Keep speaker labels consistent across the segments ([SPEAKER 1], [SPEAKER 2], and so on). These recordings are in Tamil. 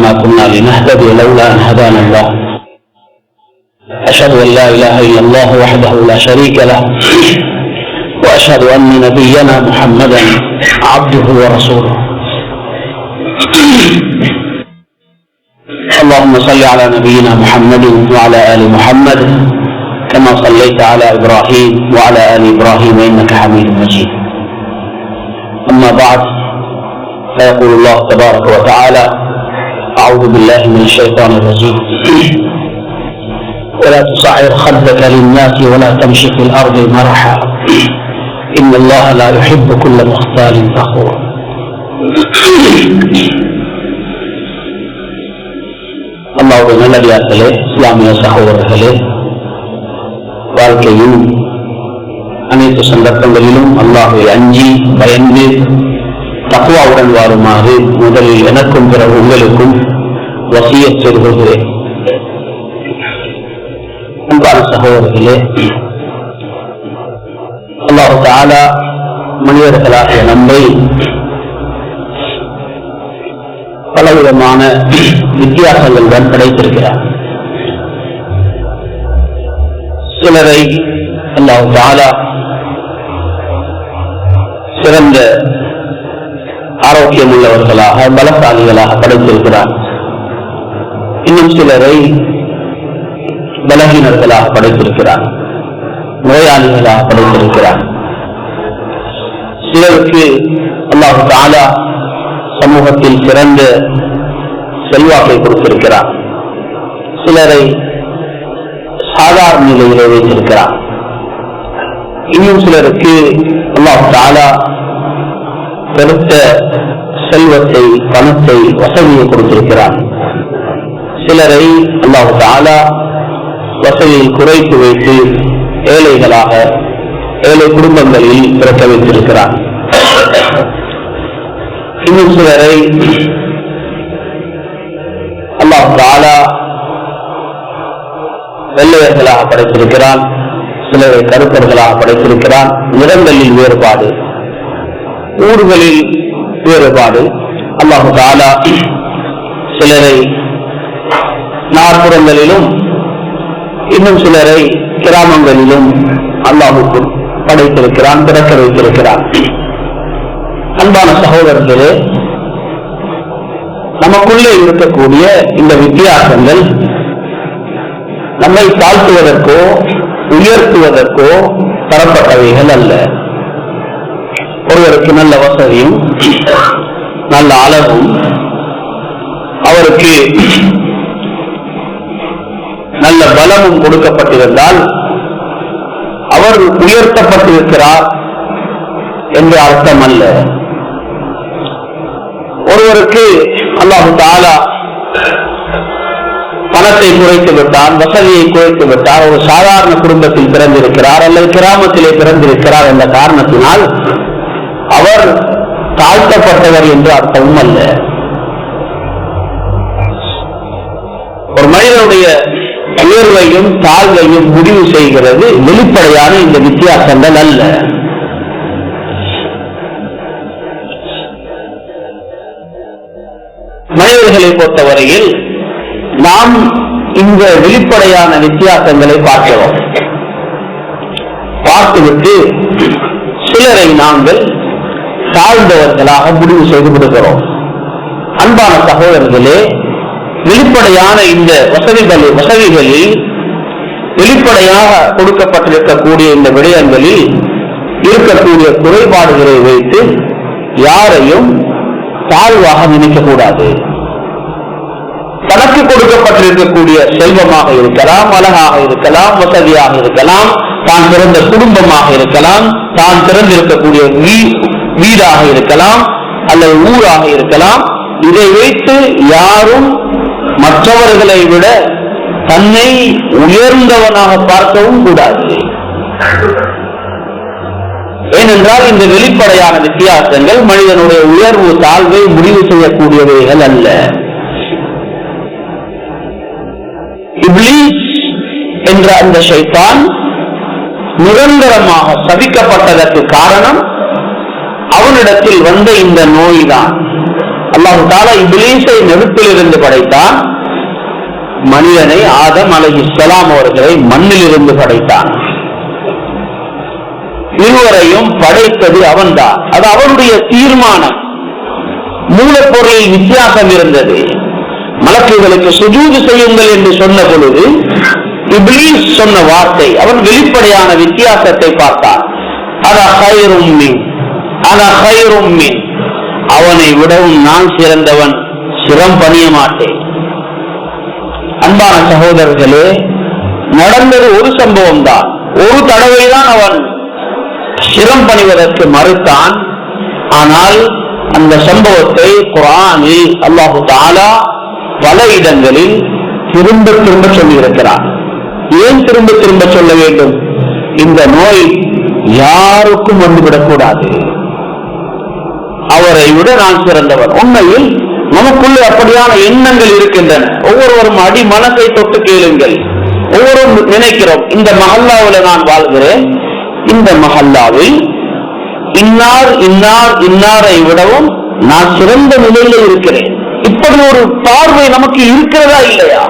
[SPEAKER 1] وما كنا لنهتدي لولا أن هدانا الله. أشهد أن لا إله إلا الله وحده لا شريك له وأشهد أن نبينا محمدا عبده ورسوله. اللهم صل على نبينا محمد وعلى آل محمد كما صليت على إبراهيم وعلى آل إبراهيم إنك حميد مجيد. أما بعد فيقول الله تبارك وتعالى أعوذ بالله من الشيطان الرجيم ولا تصعر خدك للناس ولا تمشي في الأرض مرحا إن الله لا يحب كل مختال فخور அல்லாவுடைய நல்லடியார்களே இஸ்லாமிய சகோதரர்களே வாழ்க்கையின் அனைத்து சந்தர்ப்பங்களிலும் அல்லாஹை அஞ்சி பயந்து தக்குவாவுடன் வாருமாறு முதலில் எனக்கும் பிறகு உங்களுக்கும் வசிய சொல்கிறேன் அன்பான சகோதரர்களே அல்லாஹு தாலா மனிதர்களாகிய நம்மை பலவிதமான வித்தியாசங்களுடன் படைத்திருக்கிறார். சிலரை அல்லாஹு தாலா சிறந்த ஆரோக்கியம் உள்ளவர்களாக பலசாலிகளாக படைத்திருக்கிறார். இன்னும் சிலரை பலகீனர்களாக படைத்திருக்கிறார். நோயாளிகளாக படைத்திருக்கிறார். சிலருக்கு அல்லாஹு தாலா சமூகத்தில் சிறந்த செல்வாக்கை கொடுத்திருக்கிறார். சிலரை சாதாரண நிலையிலே வைத்திருக்கிறார். இன்னும் சிலருக்கு அல்லாஹு தாலா பெருத்த செல்வத்தை பணத்தை வசதியை கொடுத்திருக்கிறார். சிலரை அல்லாஹு தாலா வசதியில் குறைத்து வைத்து ஏழைகளாக ஏழை குடும்பங்களில் பிறக்க வைத்திருக்கிறார். இன்னும் சிலரை அல்லாஹ் தாலா வெள்ளையர்களாக படைத்திருக்கிறான் சிலரை கருப்பர்களாக படைத்திருக்கிறான். நிறங்களில் வேறுபாடு ஊர்களில் வேறுபாடு. அல்லாஹு தாலா சிலரை நாற்புறங்களிலும் இன்னும் சிலரை கிராமங்களிலும் அல்லாஹுக்கு படைத்திருக்கிறான் பிறக்க வைத்திருக்கிறான். அன்பான சகோதரர்களே நமக்குள்ளே இருக்கக்கூடிய இந்த வித்தியாசங்கள் நம்மை தாழ்த்துவதற்கோ உயர்த்துவதற்கோ தரப்பட்டவைகள் அல்ல. அவருக்கு நல்ல வசதியும் நல்ல அளவும் அவருக்கு நல்ல பலமும் கொடுக்கப்பட்டிருந்தால் அவர் உயர்த்தப்பட்டிருக்கிறார் என்று அர்த்தம் அல்ல ஒருவருக்கு அல்லாஹு தாலா பணத்தை குறைத்து விட்டான் வசதியை குறைத்து விட்டார் ஒரு சாதாரண குடும்பத்தில் பிறந்திருக்கிறார் அல்லது கிராமத்திலே பிறந்திருக்கிறார் என்ற காரணத்தினால் அவர் தாழ்த்தப்பட்டவர் என்று அர்த்தமும் அல்ல. ஒரு மனிதனுடைய உயர்வையும் தாழ்வையும் முடிவு செய்கிறது வெளிப்படையான இந்த வித்தியாசங்கள் அல்ல. மனிதர்களை பொறுத்தவரையில் நாம் இந்த வெளிப்படையான வித்தியாசங்களை பார்க்கிறோம். பார்த்துவிட்டு சிலரை நாங்கள் தாழ்ந்தவர்களாக முடிவு செய்து விடுகிறோம். அன்பான சகோதரர்களே வெளிப்படையான இந்த வசதிகள் வசதிகளில் வெளிப்படையாக கொடுக்கப்பட்டிருக்கக்கூடிய இந்த விடயங்களில் இருக்கக்கூடிய குறைபாடுகளை வைத்து யாரையும் தாழ்வாக நினைக்கக்கூடாது. தனக்கு கொடுக்கப்பட்டிருக்கக்கூடிய செல்வமாக இருக்கலாம் அழகாக இருக்கலாம் வசதியாக இருக்கலாம் தான் பிறந்த குடும்பமாக இருக்கலாம் தான் பிறந்திருக்கக்கூடிய வீடாக இருக்கலாம் அல்லது ஊராக இருக்கலாம். இதை வைத்து யாரும் மற்றவர்களை விட தன்னை உயர்ந்தவனாக பார்க்கவும் கூடாது. ஏனென்றால் இந்த வெளிப்படையான வித்தியாசங்கள் மனிதனுடைய உயர்வு தாழ்வை முடிவு செய்யக்கூடியவைகள் அல்ல. இப்ளீஸ் என்ற அந்த சைத்தான் நிரந்தரமாக சபிக்கப்பட்டதற்கு காரணம் அவனிடத்தில் வந்த இந்த நோய் தான் அல்லாஹு தாலா இபிலீஸை நெருப்பிலிருந்து படைத்தான். மனிதனை ஆதம் அலைஹிஸ்ஸலாம் அவர்களை மண்ணிலிருந்து படைத்தான். இருவரையும் படைத்தது அவன்தான். அது அவனுடைய தீர்மானம். மூலப்பொருளில் வித்தியாசம் இருந்தது. மலக்குகளுக்கு சுஜூது செய்யுங்கள் என்று சொன்ன பொழுது இப்ளீஸ் சொன்ன வார்த்தை அவன் வெளிப்படையான வித்தியாசத்தை பார்த்தான். அத அவனை விடவும் நான் சிறந்தவன் சிரம் பணிய மாட்டேன். அன்பான சகோதரர்களே நடந்தது ஒரு சம்பவம் தான் ஒரு தடவை தான் அவன் சிரம் பணிவதற்கு மறுத்தான். ஆனால் அந்த சம்பவத்தை குரானில் அல்லாஹு தாலா பல இடங்களில் திரும்ப திரும்ப சொல்லியிருக்கிறார் ஏன் திரும்ப திரும்ப சொல்ல வேண்டும்? இந்த நோய் யாருக்கும் வந்துவிடக்கூடாது. அவரை விட நான் சிறந்தவர் உண்மையில் நமக்குள்ளே அப்படியான எண்ணங்கள் இருக்கின்றன. ஒவ்வொருவரும் அடி மனத்தை தொட்டு கேளுங்கள். ஒவ்வொருவரும் நினைக்கிறோம் இந்த மஹல்லாவில் நான் வாழ்கிறேன். இந்த மஹல்லாவில் இன்னார் இன்னார் இன்னாரை விடவும் நான் சிறந்த நிலையில இருக்கிறேன். இப்படி ஒரு பார்வை நமக்கு இருக்கிறதா இல்லையா?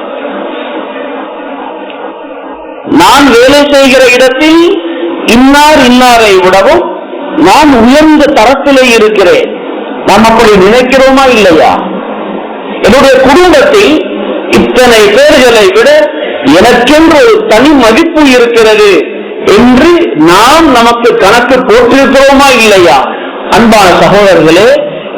[SPEAKER 1] நான் வேலை செய்கிற இடத்தில் இன்னார் இன்னாரை விடவும் நான் உயர்ந்த தரத்திலே இருக்கிறேன். நாம் அப்படி நினைக்கிறோமா இல்லையா? என்னுடைய குடும்பத்தில் இத்தனை பேர்களை விட எனக்கென்று ஒரு தனி மதிப்பு இருக்கிறது என்று நாம் நமக்கு கணக்கு போட்டிருக்கிறோமா இல்லையா? அன்பான சகோதரர்களே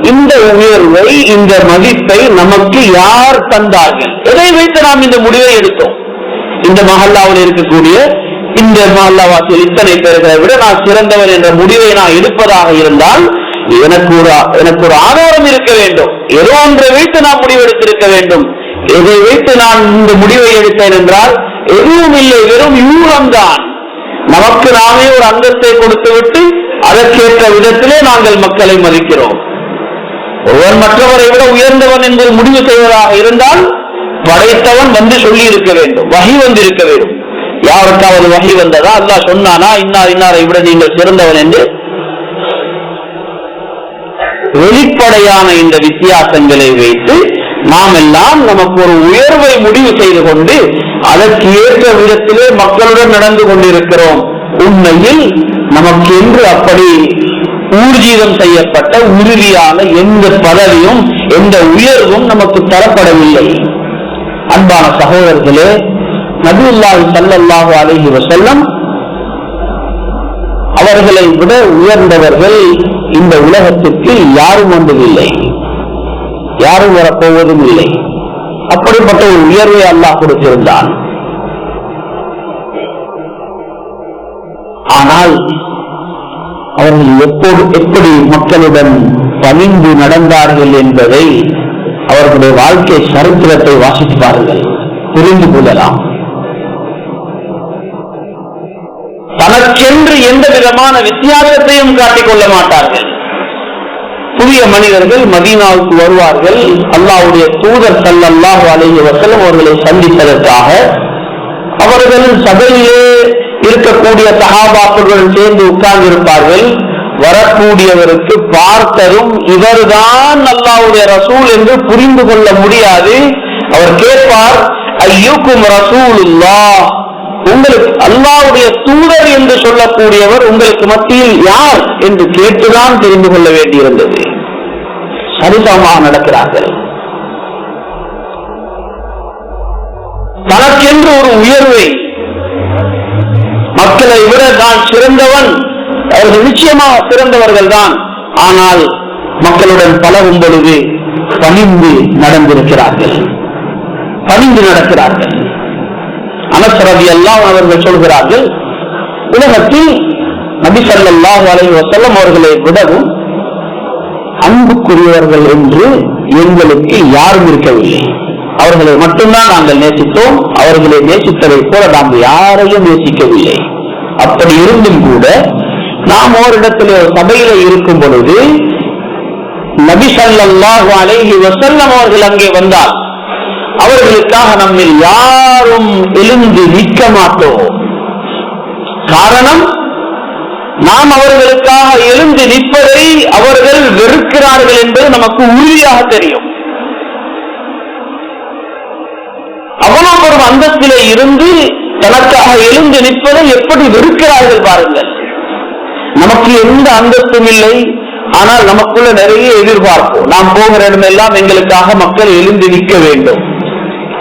[SPEAKER 1] இந்த உயர்வை இந்த மதிப்பை நமக்கு யார் தந்தார்கள்? எதை வைத்து நாம் இந்த முடிவை எடுத்தோம்? இந்த மகல்லாவில் இருக்கக்கூடிய இந்த மஹல்லாவாசியில் இத்தனை பேர்களை விட நான் சிறந்தவன் என்ற முடிவை நான் எடுப்பதாக இருந்தால் எனக்கு ஒரு எனக்கு ஒரு ஆதாரம் இருக்க வேண்டும். ஏதோ ஒன்றை வைத்து நான் முடிவெடுத்திருக்க வேண்டும். எதை வைத்து நான் இந்த முடிவை எடுத்தேன் என்றால் எதுவும் இல்லை வெறும் யூகம்தான். நமக்கு நாமே ஒரு அந்தத்தை கொடுத்து விட்டு அதற்கேற்ற விதத்திலே நாங்கள் மக்களை மதிக்கிறோம். ஒருவன் மற்றவரை விட உயர்ந்தவன் என்று முடிவு செய்வதாக இருந்தால் படைத்தவன் வந்து சொல்லி இருக்க வேண்டும் வகை வந்து இருக்க வேண்டும். யாருக்காவது வகை வந்ததா? அல்லா சொன்னானா இன்னார் இன்னாரை விட நீங்கள் சிறந்தவன் என்று வெளிப்படையான இந்த வித்தியாசங்களை வைத்து நாம் எல்லாம் நமக்கு ஒரு உயர்வை முடிவு செய்து கொண்டு அதற்கு ஏற்ற விதத்திலே மக்களுடன் நடந்து கொண்டிருக்கிறோம். உண்மையில் நமக்கு என்று அப்படி ஊர்ஜீதம் செய்யப்பட்ட உறுதியான எந்த பதவியும் எந்த உயர்வும் நமக்கு தரப்படவில்லை. அன்பான சகோதரர்களே நபியுல்லாஹி ஸல்லல்லாஹு அலைஹி வஸல்லம் அவர்களை விட உயர்ந்தவர்கள் இந்த உலகத்திற்கு யாரும் வந்ததில்லை. யாரும் வரப்போவதும் இல்லை. அப்படிப்பட்ட ஒரு உயர்வை அல்லாஹ் கொடுத்திருந்தான். ஆனால் அவர்கள் எப்போது எப்படி மக்களுடன் பணிந்து நடந்தார்கள் என்பதை அவர்களுடைய வாழ்க்கை சரித்திரத்தை வாசித்து பாருங்கள் புரிந்து கொள்ளலாம். தனக்கென்று எந்த விதமான வித்தியாசத்தையும் காட்டிக் கொள்ள மாட்டார்கள். புதிய மனிதர்கள் மதீனாவுக்கு வருவார்கள். அல்லாவுடைய தூதர் ஸல்லல்லாஹு அலைஹி வஸல்லம் அவர்களை சந்திப்பதற்காக அவர்கள் சபையிலே இருக்கக்கூடிய சஹாபாக்களுடன் சேர்ந்து உட்கார்ந்து இருப்பார்கள் வரக்கூடியவருக்கு பார்த்ததும் இவர்தான் அல்லாவுடைய ரசூல் என்று புரிந்து கொள்ள முடியாது. அவர் கேட்பார் அய்யோக்கும் ரசூல் இல்லா உங்களுக்கு அல்லாவுடைய தூதர் என்று சொல்லக்கூடியவர் உங்களுக்கு மத்தியில் யார் என்று கேட்டுதான் தெரிந்து கொள்ள வேண்டியிருந்தது. சரிசமமாக நடக்கிறார்கள். தனக்கென்று ஒரு உயர்வை மக்களை விட தான் சிறந்தவன். அவர்கள் நிச்சயமாக சிறந்தவர்கள் தான் ஆனால் மக்களுடன் பழகும் பொழுது பணிந்து நடந்திருக்கிறார்கள். பணிந்து நடக்கிறார்கள். அனசரதி எல்லாம் அவர்கள் சொல்கிறார்கள் உலகத்தில் நபிசல்லாஹ் அலைஹி அவர்களை விடவும் அன்புக்குரியவர்கள் என்று எங்களுக்கு யாரும் இருக்கவில்லை. அவர்களை மட்டும்தான் நாங்கள் நேசித்தோம் அவர்களை நேசித்ததை போல நாம் யாரையும் நேசிக்கவில்லை. அப்படி இருந்தும் கூட நாம் ஓரிடத்தில் ஒரு சபையில இருக்கும் பொழுது நபி ஸல்லல்லாஹு அலைஹி வசல்லம் அவர்கள் அங்கே வந்தால் அவர்களுக்காக நம்மில் யாரும் எழுந்து நிற்க மாட்டோம். காரணம் நாம் அவர்களுக்காக எழுந்து நிற்பதை அவர்கள் வெறுக்கிறார்கள் என்பது நமக்கு உறுதியாக தெரியும். அவ்வளவு அந்தத்திலே இருந்து தனக்காக எழுந்து நிற்பதை எப்படி வெறுக்கிறார்கள் பாருங்கள். நமக்கு எந்த அந்தஸ்தும் இல்லை ஆனால் நமக்குள்ள நிறைய எதிர்பார்ப்போம் நாம் போகிற இடமெல்லாம் எங்களுக்காக மக்கள் எழுந்து நிற்க வேண்டும்.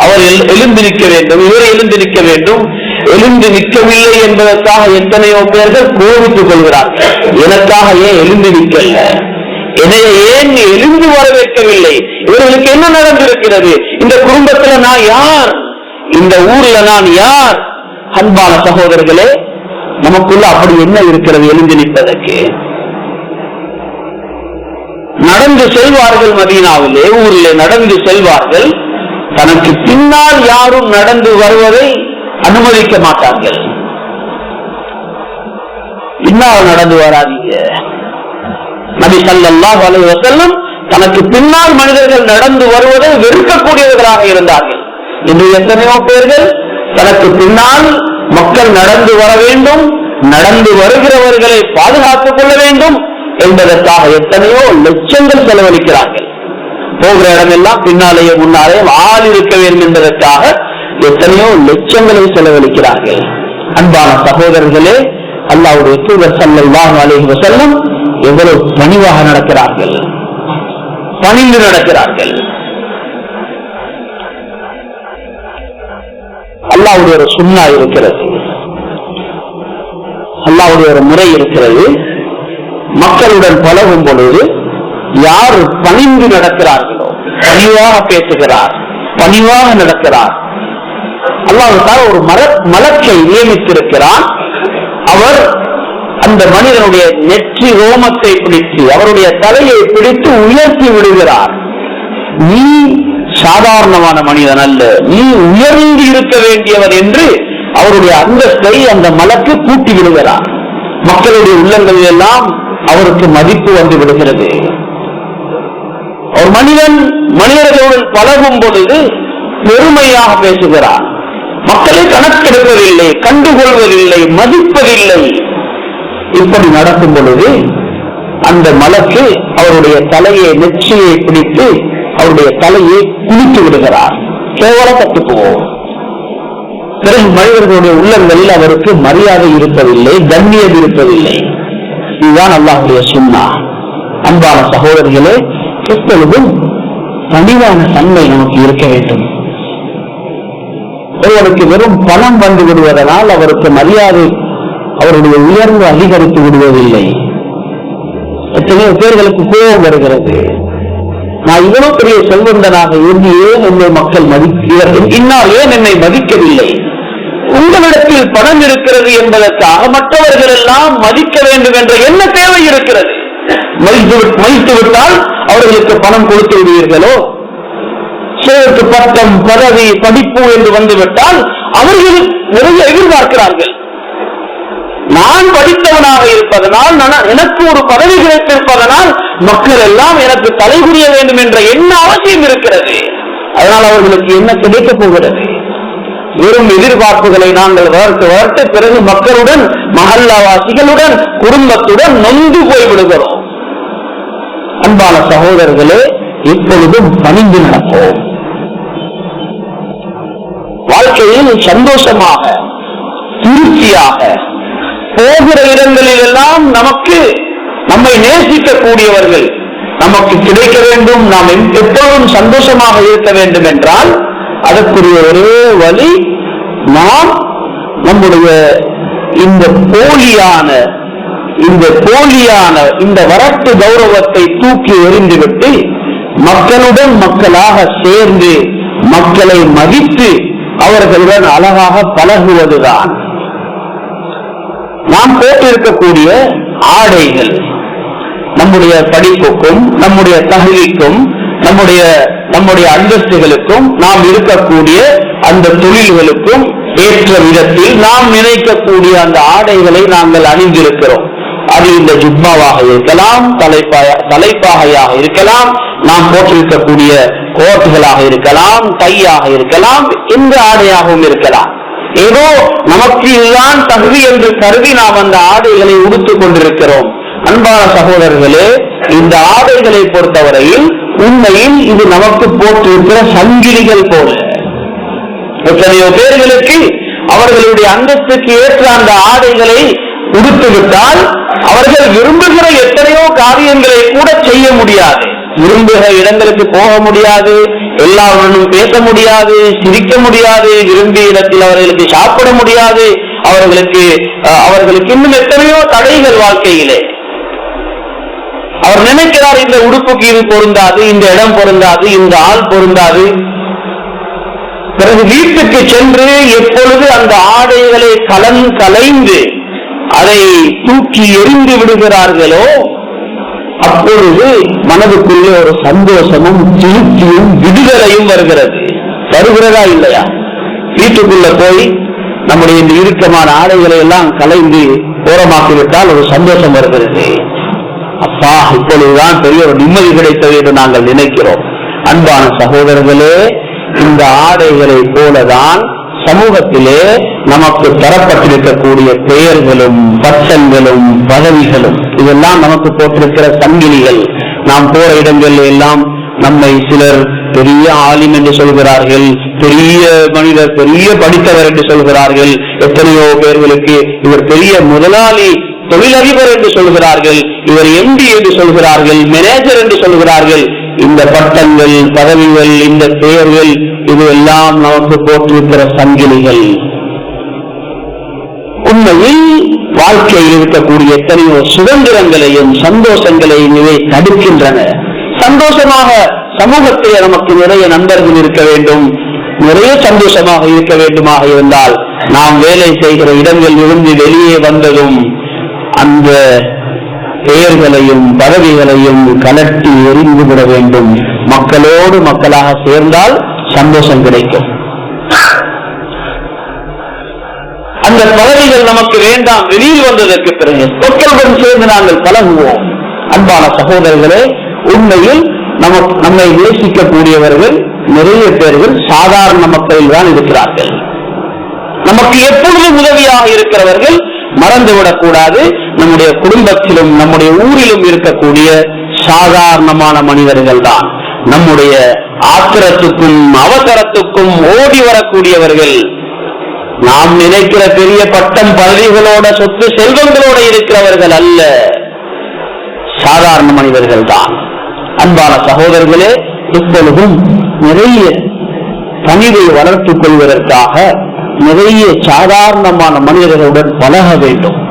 [SPEAKER 1] அவர் எழுந்திருக்க நிற்க வேண்டும் இவர் எழுந்து நிற்க வேண்டும். எழுந்து நிற்கவில்லை என்பதற்காக எத்தனையோ பேர்கள் கோபித்துக் கொள்கிறார்கள் எனக்காக ஏன் எழுந்து நிற்கல என்னை ஏன் எழுந்து வரவேற்கவில்லை? இவர்களுக்கு என்ன நடந்திருக்கிறது? இந்த குடும்பத்துல நான் யார்? இந்த ஊர்ல நான் யார்? அன்பான சகோதரர்களே நமக்குள்ள அப்படி என்ன இருக்கிறது எழுந்து நிற்பதற்கு? நடந்து செல்வார்கள் மதீனாவிலே ஊரிலே நடந்து செல்வார்கள். தனக்கு பின்னால் யாரும் நடந்து வருவதை அனுமதிக்க மாட்டார்கள். பின்னால் நடந்து வராதீங்க. நபி ஸல்லல்லாஹு அலைஹி தனக்கு பின்னால் மனிதர்கள் நடந்து வருவதை வெறுக்கக்கூடியவர்களாக இருந்தார்கள். இன்று எத்தனையோ பேர்கள் தனக்கு பின்னால் மக்கள் நடந்து வர வேண்டும் நடந்து வருகிறவர்களை பாதுகாத்துக் கொள்ள வேண்டும் என்பதற்காக எத்தனையோ லட்சங்கள் செலவழிக்கிறார்கள். போகிற இடமெல்லாம் பின்னாலேயே முன்னாலே ஆள் இருக்க வேண்டும் என்பதற்காக எத்தனையோ லட்சங்களை செலவழிக்கிறார்கள். அன்பான சகோதரர்களே அல்லாவுடைய தூதர் ஸல்லல்லாஹு அலைஹி வஸல்லம் எவ்வளவு பணிவாக நடக்கிறார்கள்? பணிந்து நடக்கிறார்கள். அல்லாவுடைய ஒரு சுண்ணா இருக்கிறது. அல்லாவுடைய ஒரு முறை இருக்கிறது. மக்களுடன் பழகும் பொழுது யார் பணிந்து நடக்கிறார்களோ பணிவாக பேசுகிறார் பணிவாக நடக்கிறார். அல்லாஹால ஒரு மர மலக்கை நியமித்திருக்கிறார் அவர் அந்த மனிதனுடைய நெற்றி ரோமத்தை பிடித்து அவருடைய தலையை பிடித்து உயர்த்தி விடுகிறார். நீ சாதாரணமான மனிதன் அல்ல நீ உயர்ந்து இருக்க வேண்டியவர் என்று அவருடைய அந்தஸ்தை அந்த மலக்கு கூட்டி விடுகிறார். மக்களுடைய உள்ளங்களில் எல்லாம் அவருக்கு மதிப்பு வந்து விடுகிறது. ஒரு மனிதன் மனிதர்களுடன் பழகும் பொழுது பெருமையாக பேசுகிறார் மக்களை கணக்கெடுப்பதில்லை கண்டுகொள்வதில்லை மதிப்பதில்லை. இப்படி நடக்கும் பொழுது அந்த மலக்கு அவருடைய தலையை நெற்றியை பிடித்து அவருடைய தலையை குளித்து விடுகிறார். கேவலப்பட்டு போவோம் பிறகு மனிதர்களுடைய உள்ளங்களில் அவருக்கு மரியாதை இருப்பதில்லை கண்ணியம் இருப்பதில்லை. இதுதான் அல்லாஹுடைய சுண்ணா. அன்பான சகோதரிகளே எப்பொழுதும் பணிவான தன்மை நமக்கு இருக்க வேண்டும். ஒருவருக்கு வெறும் பணம் வந்து விடுவதனால் அவருக்கு மரியாதை அவருடைய உயர்வு அதிகரித்து விடுவதில்லை. எத்தனையோ பேர்களுக்கு கோபம் வருகிறது. நான் இவ்வளவு பெரிய செல்வந்தனாக இருந்து ஏன் என்னை மக்கள் மதிக்க இன்னால் ஏன் என்னை மதிக்கவில்லை? உங்களிடத்தில் பணம் இருக்கிறது என்பதற்காக மற்றவர்கள் எல்லாம் மதிக்க வேண்டும் என்ற என்ன தேவை இருக்கிறது மதித்து விட்டால் அவர்களுக்கு பணம் கொடுத்து விடுவீர்களோ? சேர்த்து பட்டம் பதவி படிப்பு என்று வந்துவிட்டால் அவர்கள் நிறைய எதிர்பார்க்கிறார்கள். நான் படித்தவனாக இருப்பதனால் எனக்கு ஒரு பதவி கிடைத்திருப்பதனால் மக்கள் எல்லாம் எனக்கு தலைகுரிய வேண்டும் என்ற என்ன அவசியம் இருக்கிறது. அதனால் அவர்களுக்கு என்ன கிடைக்கப் போகிறது? வெறும் எதிர்பார்ப்புகளை நாங்கள் வளர்த்து வளர்த்து பிறகு மக்களுடன் மகல்லாவாசிகளுடன் குடும்பத்துடன் நொந்து போய் விடுகிறோம் அன்பான சகோதரர்களே இப்பொழுதும் பணிந்து நடப்போம். வாழ்க்கையில் சந்தோஷமாக திருப்தியாக போகிற இடங்களில் எல்லாம் நமக்கு நம்மை நேசிக்கக்கூடியவர்கள் நமக்கு கிடைக்க வேண்டும். நாம் எப்பொழுதும் சந்தோஷமாக இருக்க வேண்டும் என்றால் அதற்குரிய ஒரே வழி நாம் நம்முடைய இந்த போலியான இந்த போலியான இந்த வரட்டு கௌரவத்தை தூக்கி எறிந்துவிட்டு மக்களுடன் மக்களாக சேர்ந்து மக்களை மதித்து அவர்களுடன் அழகாக பழகுவதுதான். நாம் போட்டிருக்கக்கூடிய ஆடைகள் நம்முடைய படிப்புக்கும் நம்முடைய தகுதிக்கும் நம்முடைய நம்முடைய அந்தஸ்துகளுக்கும் நாம் இருக்கக்கூடிய அந்த தொழில்களுக்கும் ஏற்ற விதத்தில் நாம் நினைக்கக்கூடிய அந்த ஆடைகளை நாங்கள் அணிந்திருக்கிறோம். அது இந்த ஜுப்மாவாக இருக்கலாம் தலைப்பாய தலைப்பாகையாக இருக்கலாம் நாம் போட்டிருக்கக்கூடிய கோட்டுகளாக இருக்கலாம் கையாக இருக்கலாம் எந்த ஆடையாகவும் இருக்கலாம். ஏதோ நமக்கு இதுதான் தகுதி என்று கருதி நாம் அந்த ஆடைகளை உடுத்துக் கொண்டிருக்கிறோம். அன்பான சகோதரர்களே இந்த ஆடைகளை பொறுத்தவரையில் உண்மையில் இது நமக்கு போட்டிருக்கிற சங்கிலிகள் போல. எத்தனையோ பேர்களுக்கு அவர்களுடைய அந்தஸ்துக்கு ஏற்ற அந்த ஆடைகளை உடுத்துவிட்டால் அவர்கள் விரும்புகிற எத்தனையோ காரியங்களை கூட செய்ய முடியாது. விரும்புகிற இடங்களுக்கு போக முடியாது எல்லாருடனும் பேச முடியாது சிரிக்க முடியாது விரும்பிய இடத்தில் அவர்களுக்கு சாப்பிட முடியாது அவர்களுக்கு அவர்களுக்கு இன்னும் எத்தனையோ தடைகள் வாழ்க்கையிலே. அவர் நினைக்கிறார் இந்த உடுப்புக்கு இது பொருந்தாது இந்த இடம் பொருந்தாது இந்த ஆள் பொருந்தாது. பிறகு வீட்டுக்கு சென்று எப்பொழுது அந்த ஆடைகளை கலன் கலைந்து அதை தூக்கி எறிந்து விடுகிறார்களோ அப்பொழுது மனதுக்குள்ளே ஒரு சந்தோஷமும் திருப்தியும் விடுதலையும் வருகிறது. வருகிறதா இல்லையா? வீட்டுக்குள்ள போய் நம்முடைய இந்த இறுக்கமான ஆடைகளை எல்லாம் கலைந்து ஓரமாக்கிவிட்டால் ஒரு சந்தோஷம் வருகிறது. அப்பா இப்பொழுதுதான் பெரிய ஒரு நிம்மதி கிடைத்தது என்று நாங்கள் நினைக்கிறோம். அன்பான சகோதரர்களே இந்த ஆடைகளை போலதான் சமூகத்திலே நமக்கு தரப்பட்டிருக்கக்கூடிய பெயர்களும் பட்டங்களும் பதவிகளும் இதெல்லாம் நமக்கு போட்டிருக்கிற சங்கிலிகள். நாம் போற இடங்களில் எல்லாம் நம்மை சிலர் பெரிய ஆலிம் என்று சொல்கிறார்கள் பெரிய மனிதர் பெரிய படித்தவர் என்று சொல்கிறார்கள். எத்தனையோ பேர்களுக்கு இவர் பெரிய முதலாளி தொழிலதிபர் என்று சொல்கிறார்கள் இவர் எம்பி என்று சொல்கிறார்கள் மேனேஜர் என்று சொல்கிறார்கள். இந்த பட்டங்கள் பதவிகள் இந்த பெயர்கள் இது எல்லாம் நமக்கு போட்டிருக்கிற சங்கிலிகள். உண்மையில் வாழ்க்கையில் இருக்கக்கூடிய எத்தனையோ சுதந்திரங்களையும் சந்தோஷங்களையும் இவை தடுக்கின்றன. சந்தோஷமாக சமூகத்திலே நமக்கு நிறைய நண்பர்கள் இருக்க வேண்டும். நிறைய சந்தோஷமாக இருக்க வேண்டுமாக இருந்தால் நாம் வேலை செய்கிற இடங்களில் இருந்து வெளியே வந்ததும் அந்த பெயர்களையும் பதவிகளையும் கலட்டி எறிந்து விட வேண்டும். மக்களோடு மக்களாக சேர்ந்தால் சந்தோஷம் கிடைக்கும். அந்த பதவிகள் நமக்கு வேண்டாம். வெளியில் வந்ததற்கு பிறகு மக்களுடன் சேர்ந்து நாங்கள் பழகுவோம். அன்பான சகோதரர்களே உண்மையில் நமக்கு நம்மை நேசிக்கக்கூடியவர்கள் நிறைய பேர்கள் சாதாரண மக்களில் தான் இருக்கிறார்கள். நமக்கு எப்பொழுதும் உதவியாக இருக்கிறவர்கள் மறந்துவிடக் விடக்கூடாது. நம்முடைய குடும்பத்திலும் நம்முடைய ஊரிலும் இருக்கக்கூடிய சாதாரணமான மனிதர்கள் தான் நம்முடைய ஆத்திரத்துக்கும் அவசரத்துக்கும் ஓடி வரக்கூடியவர்கள். நாம் நினைக்கிற பெரிய பட்டம் பதவிகளோட சொத்து செல்வங்களோட இருக்கிறவர்கள் அல்ல. சாதாரண மனிதர்கள் தான் அன்பான சகோதரர்களே இப்பொழுதும் நிறைய பணிவை வளர்த்துக் கொள்வதற்காக நிறைய சாதாரணமான மனிதர்களுடன் பழக வேண்டும்.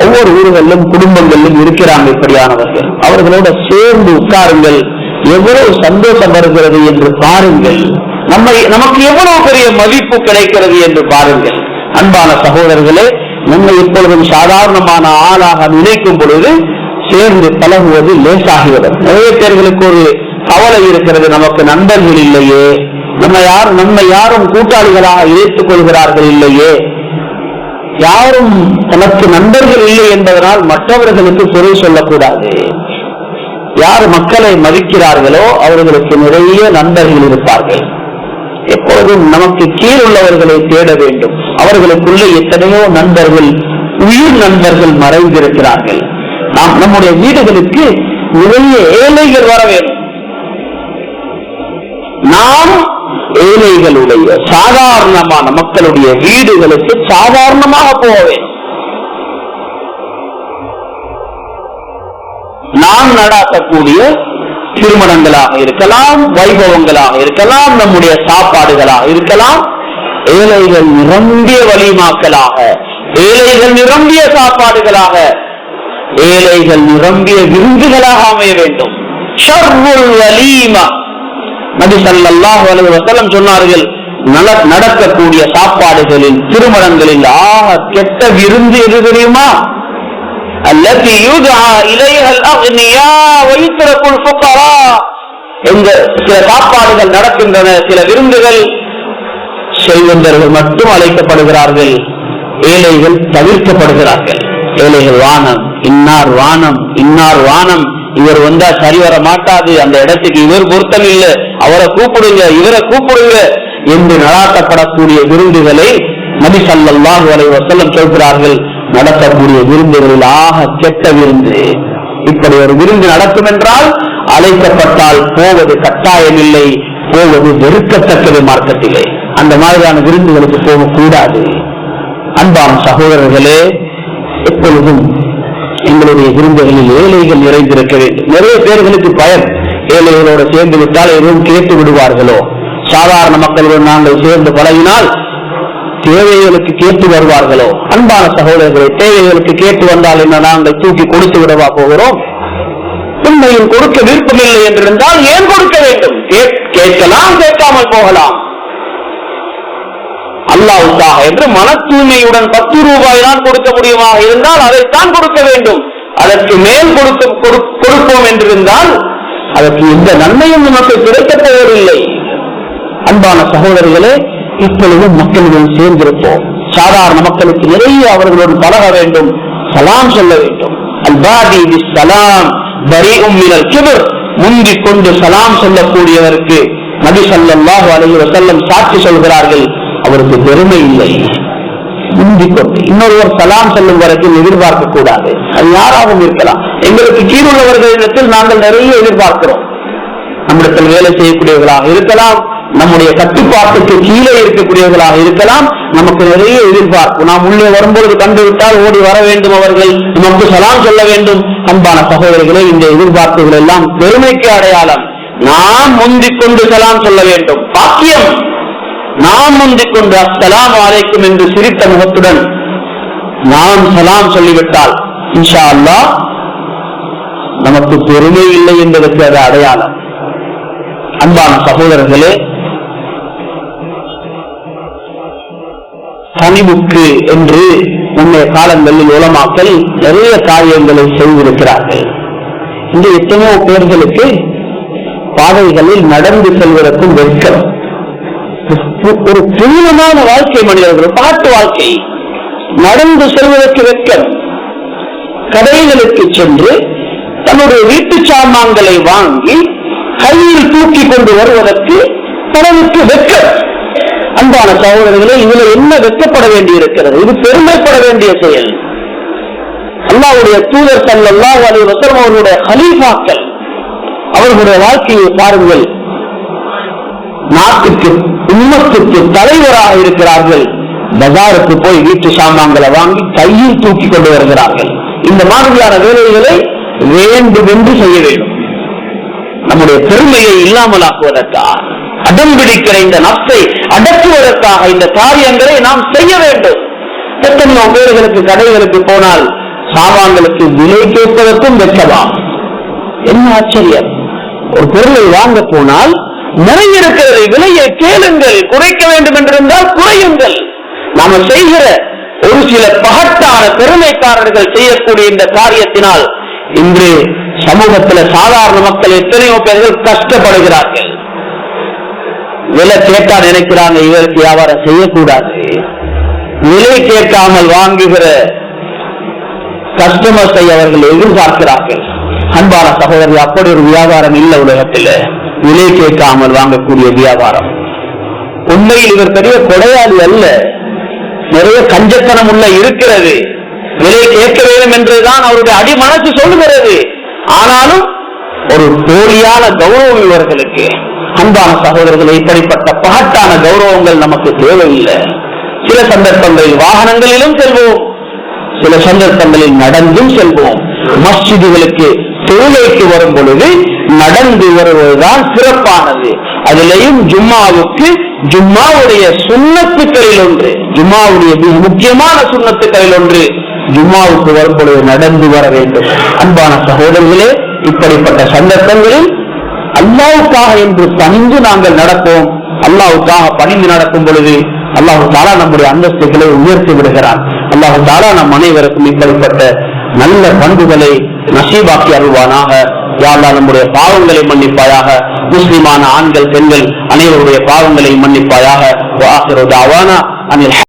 [SPEAKER 1] ஒவ்வொரு ஊர்களிலும் குடும்பங்களிலும் இருக்கிறாங்க இப்படியானவர்கள். அவர்களோட சேர்ந்து உட்காருங்கள். எவ்வளவு சந்தோஷம் வருகிறது என்று பாருங்கள். நம்மை நமக்கு எவ்வளவு பெரிய மதிப்பு கிடைக்கிறது என்று பாருங்கள். அன்பான சகோதரர்களே நம்மை இப்பொழுதும் சாதாரணமான ஆளாக நினைக்கும் பொழுது சேர்ந்து பழகுவது லேசாகிவிடும். நிறைய பேர்களுக்கு ஒரு கவலை இருக்கிறது நமக்கு நண்பர்கள் இல்லையே. நம்ம யாரும் நம்ம யாரும் கூட்டாளிகளாக ஏற்றுக் கொள்கிறார்கள் இல்லையே? யாரும் தனக்கு நண்பர்கள் இல்லை என்பதனால் மற்றவர்களுக்கு குறை சொல்லக்கூடாது. யார் மக்களை மதிக்கிறார்களோ அவர்களுக்கு நிறைய நண்பர்கள் இருப்பார்கள். எப்பொழுதும் நமக்கு கீழ் உள்ளவர்களை தேட வேண்டும். அவர்களுக்குள்ளே எத்தனையோ நண்பர்கள் உயிர் நண்பர்கள் மறைந்திருக்கிறார்கள். நாம் நம்முடைய வீடுகளுக்கு நிறைய ஏழைகள் வர வேண்டும். நாம் ஏழைகளுடைய சாதாரணமான மக்களுடைய வீடுகளுக்கு சாதாரணமாக போக வேண்டும். நாம் நடாத்தக்கூடிய திருமணங்களாக இருக்கலாம் வைபவங்களாக இருக்கலாம் நம்முடைய சாப்பாடுகளாக இருக்கலாம் ஏழைகள் நிரம்பிய வழிமாக்களாக ஏழைகள் நிரம்பிய சாப்பாடுகளாக ஏழைகள் நிரம்பிய விருந்துகளாக அமைய வேண்டும். ஷர்ருல் வலீமா. நபி சல்லாஹ் வசலம் சொன்னார்கள் நடக்கக்கூடிய சாப்பாடுகளின் திருமணங்களில் ஆக கெட்ட விருந்து எது தெரியுமா? அல்லது சில சாப்பாடுகள் நடக்கின்றன சில விருந்துகள் செல்வந்தர்கள் மட்டும் அழைக்கப்படுகிறார்கள் ஏழைகள் தவிர்க்கப்படுகிறார்கள். ஏழைகள் வானம் இன்னார் வானம் இன்னார் வானம். இவர் வந்தா சரி வர மாட்டாது. அந்த இடத்துக்கு இவர் பொருத்தம் இல்லை. அவரை கூப்பிடுங்க இவரை கூப்பிடுங்க என்று நடாத்தப்படக்கூடிய விருந்துகளை நபி ஸல்லல்லாஹு அலைஹி வஸல்லம் சொல்கிறார்கள். நடத்தக்கூடிய விருந்துகளில் ஆக கெட்ட விருந்து. இப்படி ஒரு விருந்து நடக்கும் என்றால் அழைக்கப்பட்டால் போவது கட்டாயமில்லை. போவது வெறுக்கத்தக்கது மார்க்கத்திலே. அந்த மாதிரியான விருந்துகளுக்கு போகக்கூடாது. அன்பான சகோதரர்களே எப்பொழுதும் எங்களுடைய விருந்துகளில் ஏழைகள் நிறைந்திருக்க வேண்டும். நிறைய பேர்களுக்கு பயன். ஏழைகளோடு சேர்ந்து விட்டால் எதுவும் கேட்டு விடுவார்களோ? சாதாரண மக்களுடன் நாங்கள் சேர்ந்து பழகினால் தேவைகளுக்கு கேட்டு வருவார்களோ? அன்பான சகோதரர்களை தேவைகளுக்கு கேட்டு வந்தால் என்ன நாங்கள் தூக்கி கொடுத்து விடவா போகிறோம்? உண்மையில் கொடுக்க விருப்பமில்லை என்றிருந்தால் ஏன் கொடுக்க வேண்டும்? கேட்கலாம் கேட்காமல் போகலாம். அல்லாவுக்காக என்று மன தூய்மையுடன் பத்து ரூபாய் தான் கொடுக்க முடியுமாக இருந்தால் அதைத்தான் கொடுக்க வேண்டும். அதற்கு மேல் கொடுக்க கொடு- கொடுப்போம் என்றிருந்தால் அதற்கு எந்த நன்மையும் நமக்கு கிடைக்கப் போவதில்லை அன்பான சகோதரர்களே இப்பொழுது மக்களுடன் சேர்ந்திருப்போம். சாதாரண மக்களுக்கு நிறைய அவர்களுடன் பழக வேண்டும் சலாம் சொல்ல வேண்டும். அல்பாதி சலாம் பரீஉம் மினல் கிபர் முந்திக் கொண்டு சலாம் சொல்லக்கூடியவருக்கு நபி சல்லாஹு அலைஹி செல்லம் சாட்சி சொல்கிறார்கள். அவருக்கு பெருமை இல்லை. முந்திக்கொண்டு இன்னொருவர் சலாம் சொல்லும் வரைக்கும் எதிர்பார்க்க கூடாது. அது யாராகவும் இருக்கலாம். எங்களுக்கு கீழுள்ளவர்களிடத்தில் நாங்கள் நிறைய எதிர்பார்க்கிறோம். நம்மிடத்தில் வேலை செய்யக்கூடியவர்களாக இருக்கலாம். நம்முடைய கட்டுப்பாட்டுக்கு கீழே இருக்கக்கூடியவர்களாக இருக்கலாம். நமக்கு நிறைய எதிர்பார்ப்பு. நாம் உள்ளே வரும்பொழுது கண்டுவிட்டால் ஓடி வர வேண்டும் அவர்கள். நமக்கு சலாம் சொல்ல வேண்டும். அன்பான சகோதரிகளை இந்த எதிர்பார்ப்புகள் எல்லாம் பெருமைக்கு அடையாளம். நாம் முந்திக் கொண்டு சலாம் சொல்ல வேண்டும். பாக்கியம். நாம் முந்திக் கொண்டு அஸ்ஸலாமு அலைக்கும் என்று சிரித்த முகத்துடன் நாம் சலாம் சொல்லிவிட்டால் இன்ஷா அல்லாஹ் நமக்கு பெருமை இல்லை என்பதற்கு அது அடையாளம். அன்பான சகோதரர்களே கனிவுக்கு என்று முன்னைய காலங்களில் உலமாக்கல் நிறைய காரியங்களை செய்திருக்கிறார்கள். இந்த எத்தனையோ பேர்களுக்கு பாதைகளில் நடந்து செல்வதற்கும் வெட்கம். ஒரு புனிதமான வாழ்க்கை மனிதர்கள் பாட்டு வாழ்க்கை. நடந்து செல்வதற்கு வெக்கம் கடைகளுக்கு சென்று தன்னுடைய வீட்டு சாமான்களை வாங்கி கையில் தூக்கி கொண்டு வருவதற்கு பலருக்கு வெக்கம் அன்பான சகோதரர்களே இதுல என்ன வெக்கப்பட வேண்டி இருக்கிறது இது பெருமைப்பட வேண்டிய செயல். அல்லாவுடைய தூதர் ஸல்லல்லாஹு அலி வசரம் அவர்களுடைய ஹலீஃபாக்கள் அவர்களுடைய வாழ்க்கையை பாருங்கள். நாட்டுக்கு உண்மத்துக்கு தலைவராக இருக்கிறார்கள். பஜாருக்கு போய் வீட்டு சாமான்களை வாங்கி கையில் தூக்கி கொண்டு வருகிறார்கள். இந்த மாதிரியான வேலைகளை வேண்டுமென்று செய்ய வேண்டும். நம்முடைய பெருமையை இல்லாமலாக்குவதற்காக அடம் பிடிக்கிற இந்த நப்சை அடக்குவதற்காக இந்த காரியங்களை நாம் செய்ய வேண்டும். எத்தனையோ பேர்களுக்கு கடைகளுக்கு போனால் சாமான்களுக்கு விலை கேட்பதற்கும் வெட்கலாம் என்ன ஆச்சரியம். ஒரு பொருளை வாங்க போனால் நிறைய இருக்கிறது விலையை கேளுங்கள். குறைக்க வேண்டும் என்றிருந்தால் குறையுங்கள். நாம செய்கிற ஒரு சில பகட்டான பெருமைக்காரர்கள் செய்யக்கூடிய இந்த காரியத்தினால் இன்று சமூகத்தில் சாதாரண மக்கள் எத்தனையோ பேர்கள் கஷ்டப்படுகிறார்கள். விலை கேட்டா நினைக்கிறாங்க இவருக்கு வியாபாரம் செய்யக்கூடாது. விலை கேட்காமல் வாங்குகிற கஸ்டமர்ஸை அவர்கள் எதிர்பார்க்கிறார்கள். அன்பான சகோதரி அப்படி ஒரு வியாபாரம் இல்லை உலகத்தில். விலை கேட்காமல் வாங்கக்கூடிய வியாபாரம். உண்மையில் இவர் பெரிய கொடையாளி அல்ல. நிறைய கஞ்சத்தனம் உள்ள இருக்கிறது. விலை கேட்க வேண்டும் என்றுதான் அவருடைய அடிமனசு சொல்லுகிறது. ஆனாலும் ஒரு போலியான கௌரவம் இவர்களுக்கு அன்பான சகோதரர்கள் இப்படிப்பட்ட பகட்டான கௌரவங்கள் நமக்கு தேவையில்லை. சில சந்தர்ப்பங்களில் வாகனங்களிலும் செல்வோம். சில சந்தர்ப்பங்களில் நடந்தும் செல்வோம். மஸ்ஜிதுகளுக்கு தொழுகைக்கு வரும் பொழுது நடந்து வருவதுதான் சிறப்பானது. அதிலேயும் ஜும்மாவுக்கு ஜும்மாவுடைய சுண்ணத்துக்களில் ஒன்று. ஜும்மாவுடைய மிக முக்கியமான சுண்ணத்துக்களில் ஒன்று. ஜும்மாவுக்கு வரும் பொழுது நடந்து வர வேண்டும். அன்பான சகோதரர்களே இப்படிப்பட்ட சந்தர்ப்பங்களில் அல்லாவுக்காக என்று பணிந்து நாங்கள் நடப்போம். அல்லாவுக்காக பணிந்து நடக்கும் பொழுது அல்லாஹு தாலா நம்முடைய அந்தஸ்துகளை உயர்த்தி விடுகிறான். அல்லாஹு தாலா நம் அனைவருக்கும் இப்படிப்பட்ட நல்ல பண்புகளை நசீபாக்கி அருள்வானாக. யாழ்லா நம்முடைய பாவங்களை மன்னிப்பாயாக? முஸ்லிமான ஆண்கள் பெண்கள் அனைவருடைய பாவங்களை மன்னிப்பாயாக. வாஹிரு தாவானா. அனில்